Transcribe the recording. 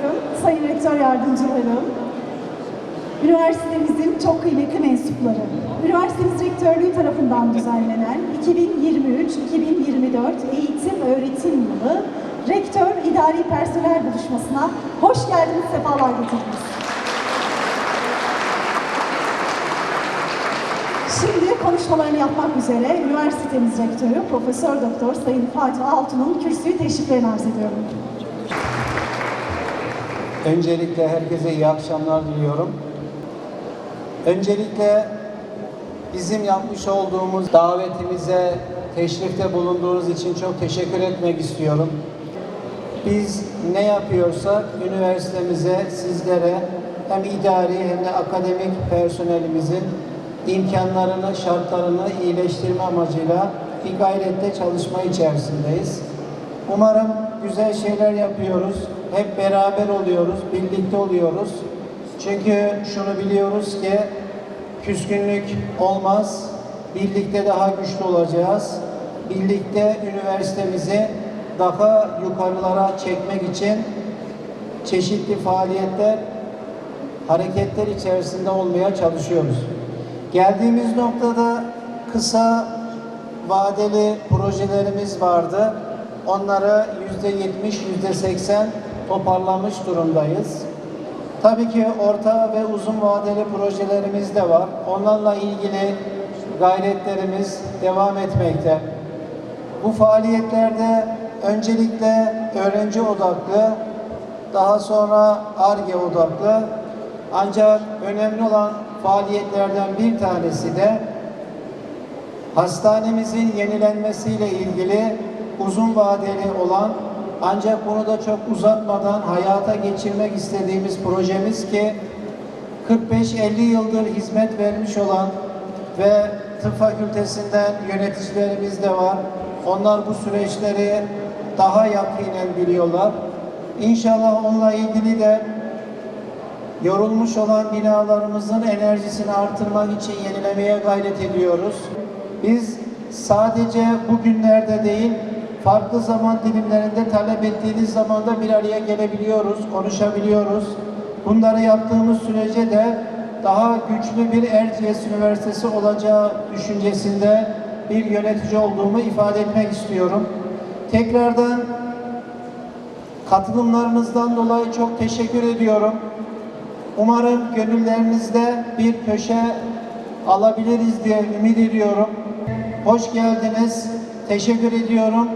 Rektörüm, Sayın Rektör Yardımcılarım, üniversitemizin çok kıymetli mensupları, üniversitemiz rektörlüğü tarafından düzenlenen 2023-2024 eğitim öğretim yılı Rektör İdari Personel Buluşması'na hoş geldiniz, sefalar getirdiniz. Şimdi konuşmalarını yapmak üzere üniversitemiz rektörü Profesör Doktor Sayın Fatih Altun'un kürsüyü teşriflerini arz ediyorum. Öncelikle herkese iyi akşamlar diliyorum. Öncelikle bizim yapmış olduğumuz davetimize teşrifte bulunduğunuz için çok teşekkür etmek istiyorum. Biz ne yapıyorsak üniversitemize, sizlere hem idari hem de akademik personelimizin imkanlarını, şartlarını iyileştirme amacıyla bir gayrette çalışma içerisindeyiz. Umarım güzel şeyler yapıyoruz. Hep beraber oluyoruz, birlikte oluyoruz. Çünkü şunu biliyoruz ki küskünlük olmaz. Birlikte daha güçlü olacağız. Birlikte üniversitemizi daha yukarılara çekmek için çeşitli faaliyetler, hareketler içerisinde olmaya çalışıyoruz. Geldiğimiz noktada kısa vadeli projelerimiz vardı. Onları yüzde yetmiş, yüzde seksen toparlamış durumdayız. Tabii ki orta ve uzun vadeli projelerimiz de var. Onlarla ilgili gayretlerimiz devam etmekte. Bu faaliyetlerde öncelikle öğrenci odaklı, daha sonra ARGE odaklı ancak önemli olan faaliyetlerden bir tanesi de hastanemizin yenilenmesiyle ilgili uzun vadeli olan ancak bunu da çok uzatmadan hayata geçirmek istediğimiz projemiz ki 45-50 yıldır hizmet vermiş olan ve tıp fakültesinden yöneticilerimiz de var. Onlar bu süreçleri daha yakinen biliyorlar. İnşallah onunla ilgili de yorulmuş olan binalarımızın enerjisini artırmak için yenilemeye gayret ediyoruz. Biz sadece bugünlerde değil, farklı zaman dilimlerinde talep ettiğiniz zaman da bir araya gelebiliyoruz, konuşabiliyoruz. Bunları yaptığımız sürece de daha güçlü bir Erciyes Üniversitesi olacağı düşüncesinde bir yönetici olduğumu ifade etmek istiyorum. Tekrardan katılımlarınızdan dolayı çok teşekkür ediyorum. Umarım gönüllerinizde bir köşe alabiliriz diye ümit ediyorum. Hoş geldiniz. Teşekkür ediyorum.